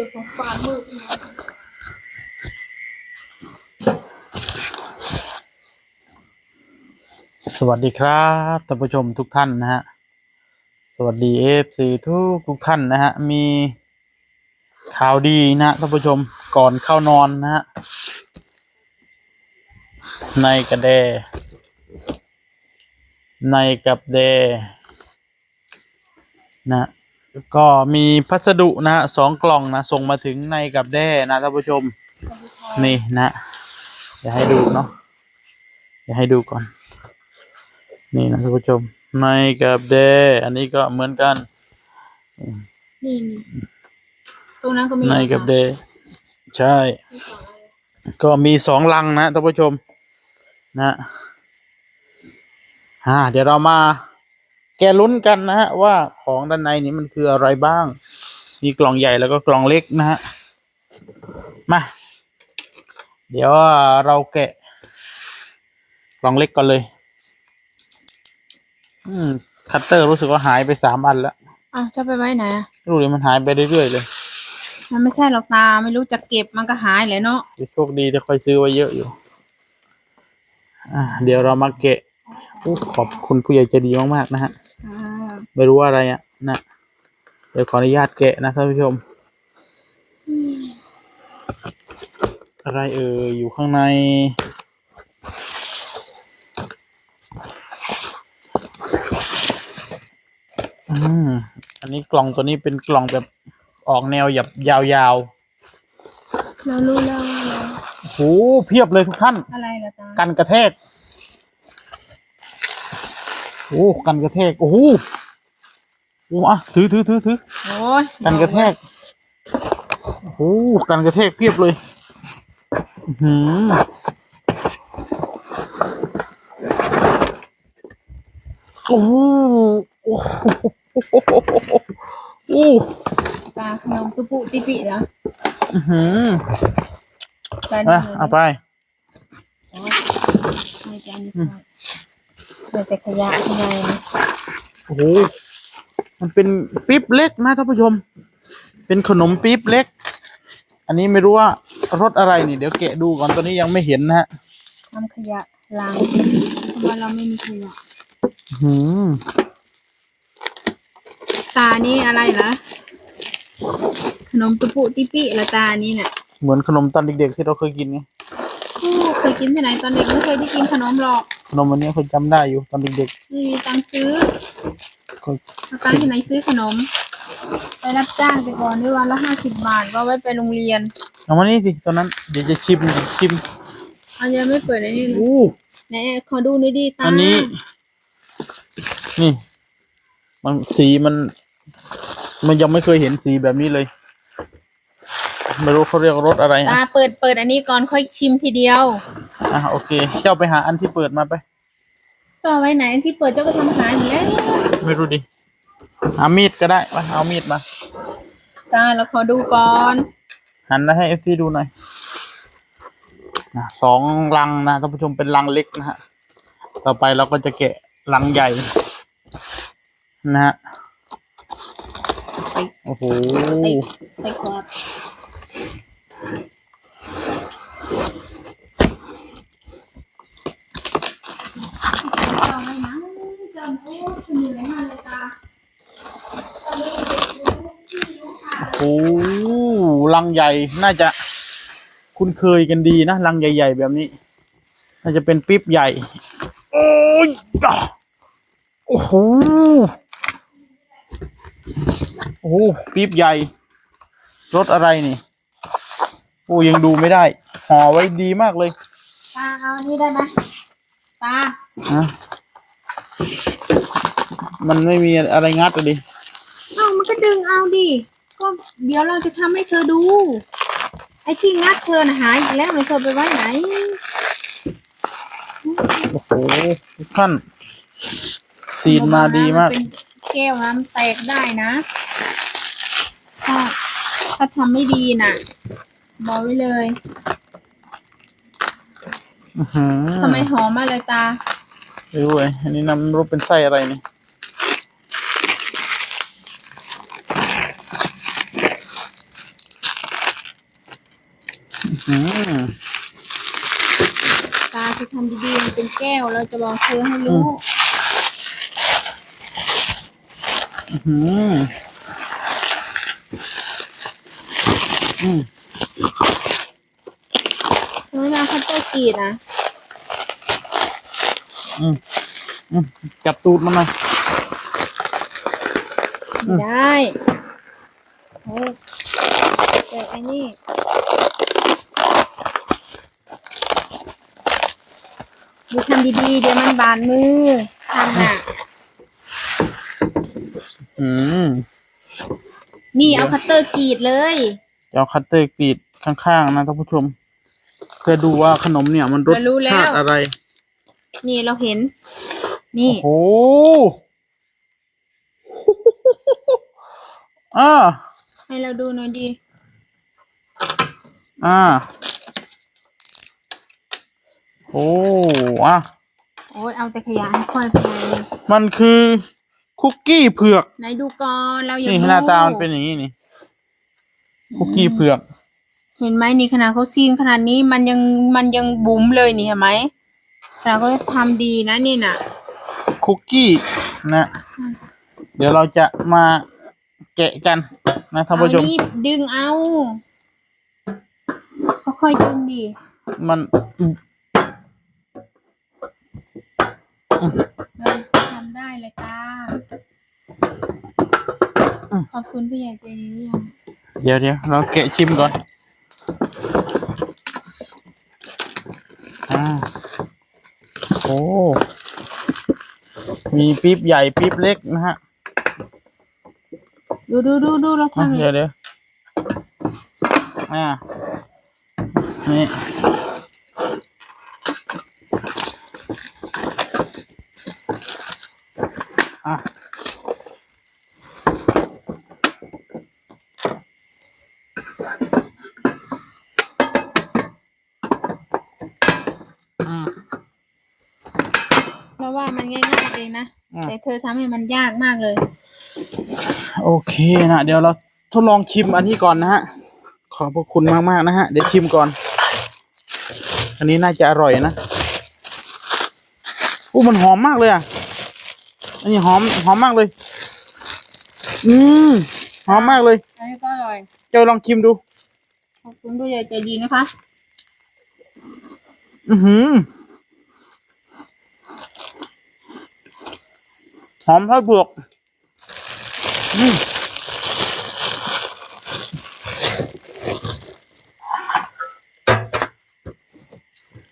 คือของฟ้ามืดสวัสดีครับท่านผู้ชมทุกท่านนะฮะ สวัสดีเอฟซีทุกทุกท่านนะฮะ มีข่าวดีนะฮะท่านผู้ชมก่อนเข้านอนนะฮะ ในกระเด ในกับเด นะ ก็มีพัสดุนะฮะสองกล่องนะส่งมาถึงในกับแด้นะท่านผู้ชมนี่นะเดี๋ยวให้ดูเนาะเดี๋ยวให้ดูก่อน นี่นะท่านผู้ชมในกับเดอันนี้ก็เหมือนกันนี่นี่ตรงนั้นก็มีในกับเดใช่ ก็มีสองลังนะท่านผู้ชม นะอ่าเดี๋ยวเรามา แกะลุ้นกันนะฮะว่าของด้านในนี้มันคืออะไรบ้าง มีกล่องใหญ่แล้วก็กล่องเล็กนะฮะ มา เดี๋ยวเราแกะ กล่องเล็กก่อนเลย อืม คัตเตอร์รู้สึกว่าหายไปสามอันแล้วอะจะไปไว้ไหนอะรู้เลยมันหายไปเรื่อยๆเลย มันไม่ใช่หรอกตา ไม่รู้จะเก็บมันก็หายเลยเนาะเดี๋ยวโชคดีจะค่อยซื้อไว้เยอะอยู่ อ่าเดี๋ยวเรามาแกะอู้ ขอบคุณผู้ใหญ่ใจดีมากๆนะฮะอ่าไม่รู้ว่าอะไรอะนะเดี๋ยวขออนุญาตแกะนะท่านผู้ชม อะไรเอ่ยอยู่ข้างใน อืมอันนี้กล่องตัวนี้เป็นกล่องแบบออกแนวหยับยาวเรารู้แล้วว่าเราๆโอ้โหเพียบเลยทุกท่าน อะไรล่ะตากันกระแทก โอ้กันกระแทกโอ้โหโอ้อะถือถือถือถือโอ้ยกันกระแทกโอ้โหกันกระแทกเพียบเลยอื้อหือโอ้โหโอ้โหโอ้ตาขนมตุปุติปิเหรออื้อหือตาอะนี่เอาไป เดี๋ยวแต่ขยะข้างในนะโอ้โหมันเป็นปิ๊บเล็กนะท่านผู้ชม เป็นขนมปิ๊บเล็ก อันนี้ไม่รู้ว่ารสอะไรนี่ เดี๋ยวแกะดูก่อนตัวนี้ยังไม่เห็นนะฮะทำขยะล้างเพราะว่าเราไม่มีขยะอื้อหือตานี่อะไรเหรอขนมตุปุติปิละตานี่น่ะเหมือนขนมตอนเด็กๆที่เราเคยกินไงโอ้เคยกินที่ไหนตอนเด็กไม่เคยได้กินขนมหรอกข นมอันนี้เคยจำได้อยู่ตอนเด็กไม่มีตังค์ซื้อๆเคยเอาตังค์ที่ไหนซื้อขนม ไปรับจ้างแต่ก่อนด้วยวันละห้าสิบบาทก็ไว้ไปโรงเรียนเอามานี่สิตอนนั้นเดี๋ยวจะชิมชิมอันยังไม่เปิดอันนี้เลยอู้ไหนขอดูหน่อยดิตาอันนี้ นี่ มันสีมัน มันยังไม่เคยเห็นสีแบบนี้เลย ไม่รู้เขาเรียกรสอะไรตาอะเปิดเปิดอันนี้ก่อนค่อยชิมทีเดียว อะโอเค เจ้าไปหาอันที่เปิดมาไปก็เอาไว้ไหนที่เปิดเจ้าก็ทำหายหมดแล้วไม่รู้ดิเอามีดก็ได้มาเอามีดมา ตาเราขอดูก่อนหันมาให้เอฟซีดูหน่อยนะสองลังนะท่านผู้ชมเป็นลังเล็กนะฮะต่อไปเราก็จะแกะลังใหญ่ นะฮะไปโอ้โห ไปไปขวดเอาไว้นะจำ โอ้โหรังใหญ่น่าจะคุ้นเคยกันดีนะลังใหญ่ ๆ แบบนี้ น่าจะเป็นปิ๊บใหญ่ โอ้ยจ้ะโอ้โหโอ้โหปิ๊บใหญ่รถอะไรนี่ อ้ยังดูไม่ได้ห่อไว้ดีมากเลยตาเอาอันนี้ได้ไหมตาฮะมันไม่มีอะไรงัดเลยดิเอามันก็ดึงเอาดิก็เดี๋ยวเราจะทำให้เธอดู ไอ้ที่งัดเธอน่ะหายอีกแล้วเลยเธอไปไว้ไหน โอ้โหทุกท่านซีนมาดีมากนเป็นแก้วน้ำแตกได้นะ ถ้าถ้าทำไม่ดีน่ะ บอกไว้เลยอื้อหือทำไมหอมมากเลยตา ไม่รู้เลยอันนี้น้ำรูปเป็นไส้อะไรนี่หือ ตาจะทำดีๆมันเป็นแก้วเราจะบอกเธอให้รู้ อื้อหืออืม เวลาคัตเตอร์กรีดนะ อืมอืมจับตูดมันหน่อยอืมได้โอ้ยแต่ไอ้นี่ดูทำดีๆ เดี๋ยวมันบานมือทำน่ะ อืมนี่เอาคัตเตอร์กรีดเลยจะเอาคัตเตอร์กรีดข้างๆนะท่านผู้ชมเพื่อดูว่าขนมเนี่ยมันรสเรารู้แล้ชาวติอะไร นี่เราเห็น นี่ โอ้โห อ่า ให้เราดูหน่อยดี อ่า โอ้อะ โอ้ยเอาแต่ขยะให้ค่อยไปเลยมันคือคุกกี้เผือก ไหนดูก่อน เราอยากนี่รู้หน้าตามันเป็นอย่างนี้นี่ คุกกี้เผือก เห็นไหมนี่ขนาดเขาซีนขนาดนี้มันยังมันยังบุ๋มเลยนี่เห็นไหมเราก็ทำดีนะนี่น่ะคุกกี้นะอืมเดี๋ยวเราจะมาแกะกันนะท่านผู้ชมเอานี่ดึงเอาค่อยๆดึงดิมันเราทำได้เลยตาขอบคุณพี่ใหญ่ใจดีหรือยังเดี๋ยวเดี๋ยวเราแกะชิมก่อน อ่าโอ้มีปี๊บใหญ่ปี๊บเล็กนะฮะ ดูดูดูดูเราอะทำเดี๋ยวเดี๋ยวอ่านี่อะ อืมเพราะว่ามันง่ายๆเองนะอืมแต่เธอทำให้มันยากมากเลย โอเคนะเดี๋ยวเราทดลองชิมอันนี้ก่อนนะฮะ ขอบพระคุณมากๆนะฮะ เดี๋ยวชิมก่อน อันนี้น่าจะอร่อยนะอู้มันหอมมากเลยอะ อันนี้หอมหอมมากเลย อืมหอมมากเลย อันนี้ก็อร่อย เจ้าลองชิมดู ขอบคุณผู้ใหญ่ใจดีนะคะ อือหือหอมไส้เผือกอืม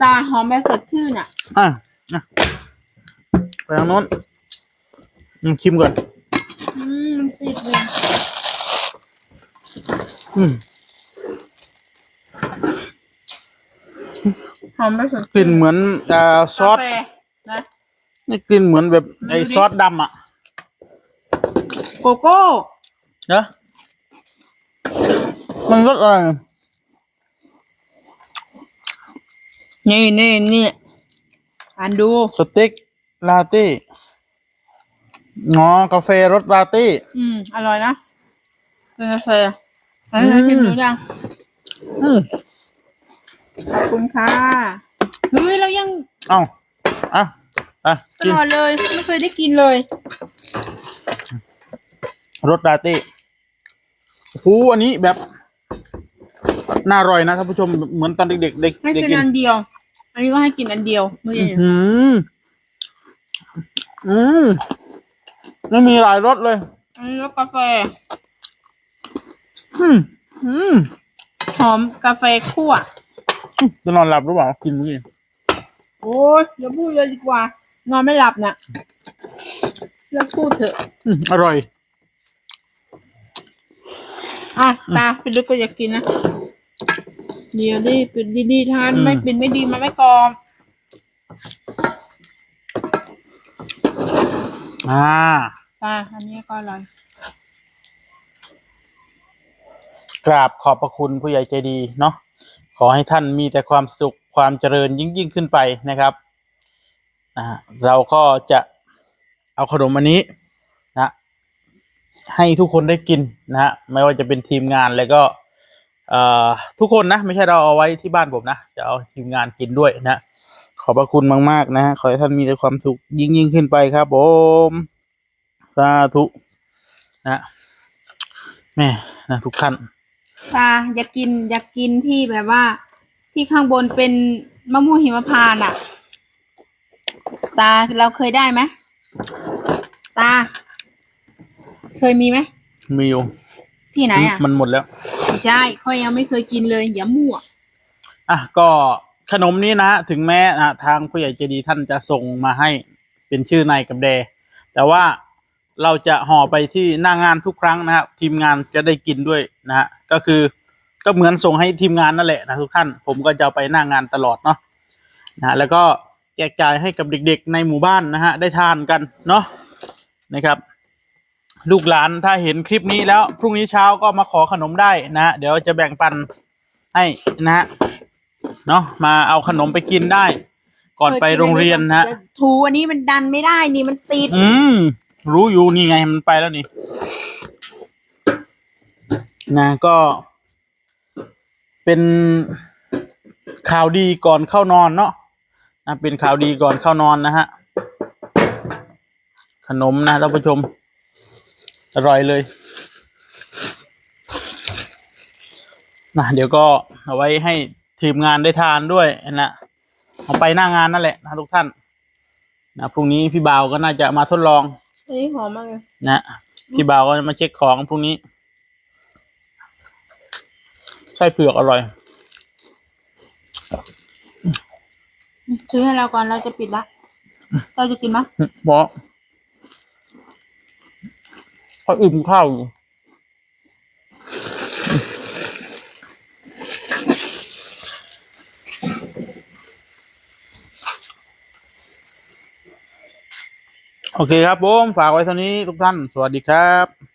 ตาหอมแบบสดชื่นอะ อะอะไปทางโน้นอืมชิมก่อน อืมมันติดเลย อืม อมแบบสดกลิ่นเหมือนอ่าซอส กาแฟนะนี่กลิ่นเหมือนแบบไอ้ดูดิซอสดำอะโกโก้เนอะมันรสอะไรนี่นี่นี่อ่านดูสเต็กลาเต้อ๋อกาแฟรสลาเต้ อืมอร่อยนะเป็นกาแฟอันนี้ชิมดูยัง อืม ขอบคุณค่ะเฮ้ยเรายังเอ้าอะอะตกินลอดเลยไม่เคยได้กินเลยรสลาเต้โอ้โหอันนี้แบบ น่าอร่อยนะท่านผู้ชมเหมือนตอนเด็กๆเด็กให้เด็กกินกินอันเดียว อันนี้ก็ให้กินอันเดียวมืออืเย็นมอืมไม่มีหลายรสเลย อันนี้รสกาแฟ อืมอืมหอมกาแฟคั่ว จะนอนหลับหรือเปล่ากินเมื่อกี้โอ้ยอย่าพูดเลยดีกว่า นอนไม่หลับน่ะเลิกพูดเถอะ อืมอร่อย อะตาไปดูก็อยากกินนะเดี๋ยวดิปิดดีๆทานอืม ไม่ปิดไม่ดีมันไม่กรอบอ่า ตาอันนี้ก็อร่อยกราบขอบพระคุณผู้ใหญ่ใจดีเนาะ ขอให้ท่านมีแต่ความสุขความเจริญยิ่งยิ่งขึ้นไปนะครับอ่าเราก็จะเอาขนมอันนี้นะให้ทุกคนได้กินนะฮะไม่ว่าจะเป็นทีมงานแล้วก็เอ่อทุกคนนะ ไม่ใช่เราเอาไว้ที่บ้านผมนะ จะเอาทีมงานกินด้วยนะขอบพระคุณมากๆนะฮะขอให้ท่านมีแต่ความสุขยิ่งยิ่งขึ้นไปครับผมสาธุนะแม่นะทุกท่าน ตาอยากกินอยากกินที่แบบว่า ที่ข้างบนเป็นมะม่วงหิมพานต์อะ ตาเราเคยได้ไหมตา เคยมีไหมมีอยู่ที่ไหนอะมันหมดแล้วไม่ใช่ค่อยยังไม่เคยกินเลยอย่ามั่วอะก็ขนมนี้นะถึงแม้นะทางผู้ใหญ่ใจดีท่านจะส่งมาให้เป็นชื่อนายกับแด แต่ว่าเราจะห่อไปที่หน้างานทุกครั้งนะครับทีมงานจะได้กินด้วยนะฮะ ก็คือก็เหมือนส่งให้ทีมงานนั่นแหละนะทุกท่าน ผมก็จะเอาไปหน้างานตลอดเนาะนะฮะแล้วก็แจกจ่ายให้กับเด็กๆในหมู่บ้านนะฮะได้ทานกันเนาะนะครับ ลูกหลานถ้าเห็นคลิปนี้แล้วพรุ่งนี้เช้าก็มาขอขนมได้นะฮะเดี๋ยวจะแบ่งปันให้นะฮะเนาะมาเอาขนมไปกินได้ ก่อนไปโรงเรียนนะฮะถูอันนี้มันดันไม่ได้นี่มันติด อืมรู้อยู่นี่ไงมันไปแล้วนี่ นะก็เป็นข่าวดีก่อนเข้านอนเนาะนะเป็นข่าวดีก่อนเข้านอนนะฮะ ขนมนะท่านผู้ชม อร่อยเลยนะเดี๋ยวก็เอาไว้ให้ทีมงานได้ทานด้วยนะเอาไปหน้างานนั่นแหละนะทุกท่านนะพรุ่งนี้พี่บ่าวก็น่าจะมาทดลองอันนี้หอมมากเลยนะพี่บ่าวก็จะมาเช็คของพรุ่งนี้ไส้เผือกอร่อย ซื้อให้เราก่อนเราจะปิดละเราจะกินมั้ยเพราะเขาอึมข้าวอยู่โอเคครับผม ฝากไว้เท่านี้ทุกท่าน สวัสดีครับ